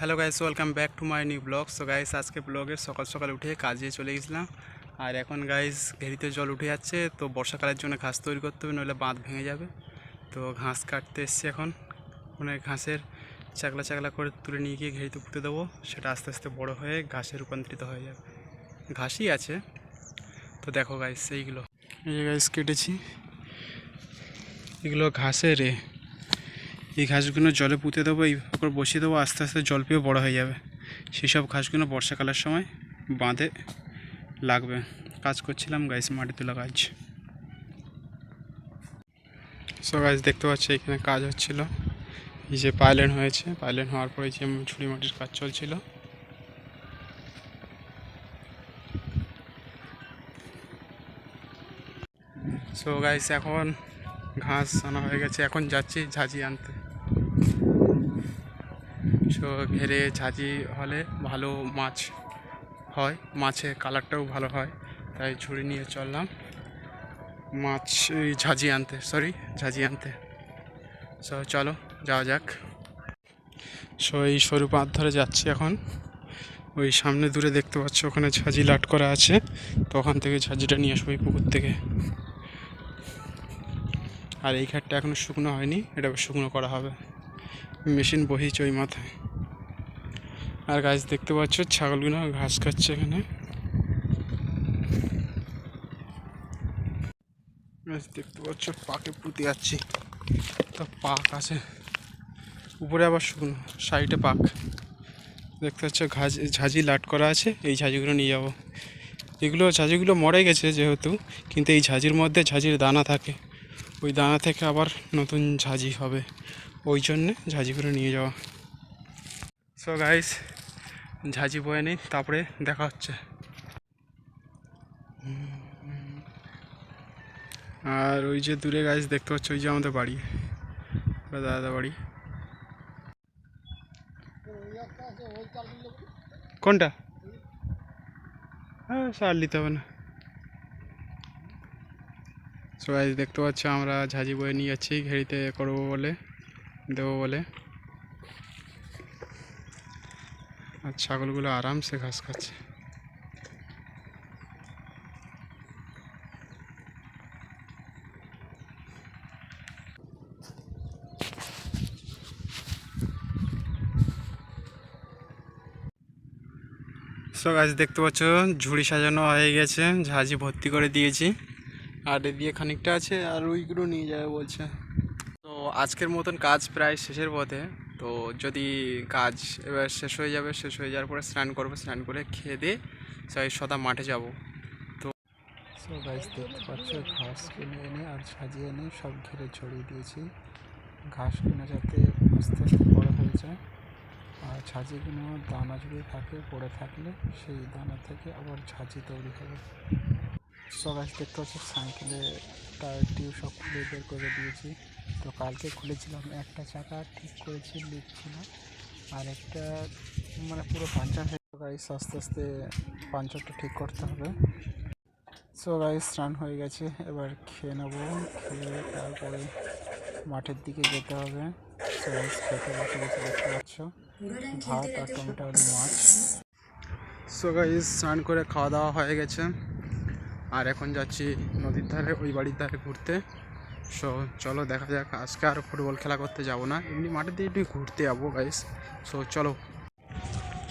Hello guys welcome back to my new vlog so guys আজকে ব্লগে সকাল সকাল উঠে কাজে চলে গেছিলাম। আর এখন গাইস ঘেরিতে জল উঠে যাচ্ছে, তো বর্ষাকালের জন্য ঘাস তৈরি করতে হবে, নইলে বাঁধ ভেঙে যাবে। তো ঘাস কাটতে এসছি এখন। মানে ঘাসের চাকলা চাকলা করে তুলে নিয়ে গিয়ে ঘেরিতে পুঁতে দেবো। সেটা আস্তে আস্তে বড় হয়ে ঘাসে রূপান্তরিত হয়ে যাবে। ঘাসই আছে। তো দেখো গাইস এইগুলো। এই গাইস কেটেছি। এগুলো ঘাসের রে এই ঘাসগুলো জলে পুঁতে দেবো, এই করে বসিয়ে দেবো, আস্তে আস্তে জল পেয়ে বড়ো হয়ে যাবে। সেই সব ঘাসগুলো বর্ষাকালের সময় বাঁধে, লাগবে। কাজ করছিলাম গাইস মাটি তোলা কাজ। সো গাছ দেখতে পাচ্ছি এখানে কাজ হচ্ছিল। এই যে পাইলেন হয়েছে পাইলেন হওয়ার পরে যে ঝুড়ি মাটির কাজ চলছিল। সো গাইস এখন ঘাস আনা হয়ে গেছে, এখন যাচ্ছি ঝাঁঝি আনতে। সো ঘেরে ঝাঁঝি হলে ভালো মাছ হয়। মাছের কালারটাও ভালো হয়। তাই ঝুড়ি নিয়ে চললাম। মাছ ঝাঁঝি আনতে সরি ঝাঁঝি আনতে। সো চলো, যাওয়া যাক। সো এই সরু বাঁধ ধরে যাচ্ছি এখন। ওই সামনে দূরে দেখতে পাচ্ছ, ওখানে ঝাঁঝি লাট করা আছে। তো ওখান থেকে ঝাঁঝিটা নিয়ে আসব এই পুকুর থেকে। আর এই ঘাটটা এখনও শুকনো হয়নি, এটা শুকনো করা হবে। মেশিন বহিয়েছে ওই মাথায়। আর গাছ দেখতে পাচ্ছ, ছাগলগুলো ঘাস খাচ্ছে এখানে। গাছ দেখতে পাচ্ছ, পাকে পুঁতে যাচ্ছি। তো পাক আছে। উপরে আবার শুকনো, সাইডে পাক। দেখতে পাচ্ছ, ঘাস, ঝাঁঝি লাট করা আছে, এই ঝাঁঝিগুলো নিয়ে যাব। এগুলো, ঝাঁঝিগুলো মরে গেছে যেহেতু, কিন্তু এই ঝাঁঝির মধ্যে ঝাঁঝির দানা থাকে। ওই দানা থেকে আবার নতুন ঝাঁঝি হবে। ওই জন্যে ঝাঁঝিগুলো নিয়ে যাওয়া। সো গাইস ঝাঁঝি বয়ে নিই, তারপরে দেখা হচ্ছে। আর ওই যে দূরে গাছ দেখতে পাচ্ছ ওই যে আমাদের বাড়ি। দাদা বাড়ি। কোনটা? হ্যাঁ সার নিতে হবে না। সো দেখতে পাচ্ছ আমরা ঝাঁঝি বয়ে নিয়ে যাচ্ছি, ঘেরিতে করব বলে। দেবো বলে। আর ছাগলগুলো আরামসে ঘাস খাচ্ছে। সো গাছ দেখতে পাচ্ছ, ঝুড়ি সাজানো হয়ে গেছে। ঝাঁঝি ভর্তি করে দিয়েছি। আর দিয়ে খানিকটা আছে, আর ওইগুলো নিয়ে যাবে বলছে। আজকের মতন কাজ প্রায় শেষের পথে, তো যদি কাজ এবার শেষ হয়ে যাবে, শেষ হয়ে যাওয়ার পরে স্নান করব, স্নান করে খেয়ে দিয়ে সবাই সদা মাঠে যাব। তো গাছ দেখতে পাচ্ছ, ঘাস কিনে এনে আর সাজিয়ে এনে সব ঘিরে ছড়িয়ে দিয়েছি। ঘাস কিনে যাতে আস্তে আস্তে বড় হয়ে যায়। আর ঝাঁঝিগুলো দানা যদি থাকে, পড়ে থাকলে সেই দানা থেকে আবার ঝাঁঝি তৈরি হবে। সবাই দেখতে পাচ্ছি, সাইকেলে টায়ার টিউ সব খুলে বের করে দিয়েছি। তো কালকে খুলেছিলাম একটা চাকা, ঠিক করেছি লিক ছিল আর একটা মানে পুরো পাঞ্চার হয়ে গাইস আস্তে আস্তে পাঞ্চারটা ঠিক করতে হবে। সো গাইস স্নান হয়ে গেছে, এবার খেয়ে নেব, খেয়ে তারপরে মাঠের দিকে যেতে হবে। সো গাইস খেতে বসে গেছে, দেখতে পাচ্ছ। ভাত আর টমেটো মাছ। সো গাইস স্নান করে খাওয়া দাওয়া হয়ে গেছে। আর এখন যাচ্ছি নদীর ধারে, ওই বাড়ির ধারে ঘুরতে। সো চলো দেখা যাক, আজকে আর ফুটবল খেলা করতে যাব না। এমনি মাঠে দিয়ে একটু ঘুরতে যাব গাইস সো চলো।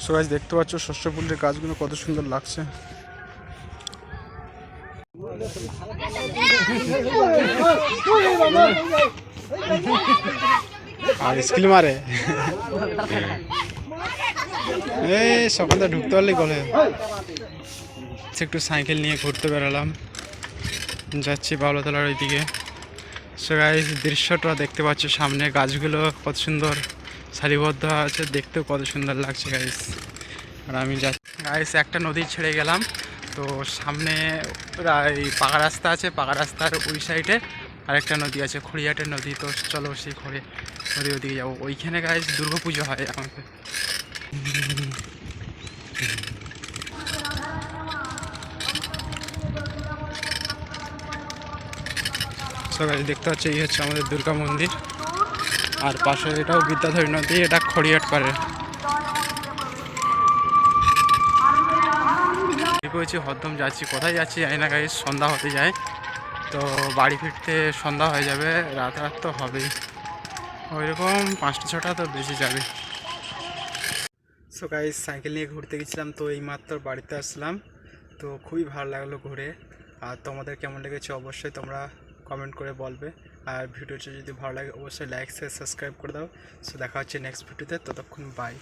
সো গাইস দেখতে পাচ্ছ শস্য ফুলের গাছগুলো কত সুন্দর লাগছে। আর স্কিল মারে। এই, সকালে ঢুকতে পারলে গলে। একটু সাইকেল নিয়ে ঘুরতে বেরোলাম। যাচ্ছি বাবলাতলার ওইদিকে। সো গাইস দৃশ্যটা দেখতে পাচ্ছ সামনে। গাছগুলো কত সুন্দর, সারিবদ্ধ আছে। দেখতেও কত সুন্দর লাগছে গাইস আর আমি যা গাইস একটা নদী ছেড়ে গেলাম। তো সামনে এই পাকা রাস্তা আছে। পাকা রাস্তার ওই সাইডে আরেকটা নদী আছে, খড়িয়াটের নদী। তো চলো সেই খড়ি নদী ওদিকে যাব। ওইখানে গাইস দুর্গা পুজো হয় আমাদের। সবাই দেখতে পাচ্ছি, এই হচ্ছে আমাদের দুর্গা মন্দির। আর পাশে এটাও বিদ্যাধরী নদী, এটা খড়িয়াট পারে হয়েছি হরদম যাচ্ছি। কোথায় যাচ্ছি জানি না গাড়ি সন্ধ্যা হতে যায়। তো বাড়ি ফিরতে সন্ধ্যা হয়ে যাবে রাত রাত তো হবেই। ওইরকম পাঁচটা ছটা তো বেশি যাবে। সো সাইকেল নিয়ে ঘুরতে গেছিলাম, তো এই মাত্র বাড়িতে আসলাম। তো খুবই ভালো লাগল ঘুরে। আর তোমাদের কেমন লেগেছে? অবশ্যই তোমরা কমেন্ট করে বলবে। আর ভিডিওটা যদি ভালো লাগে, অবশ্যই লাইক শেয়ার সাবস্ক্রাইব করে দাও। সো দেখা হচ্ছে নেক্সট ভিডিওতে ততক্ষণ বাই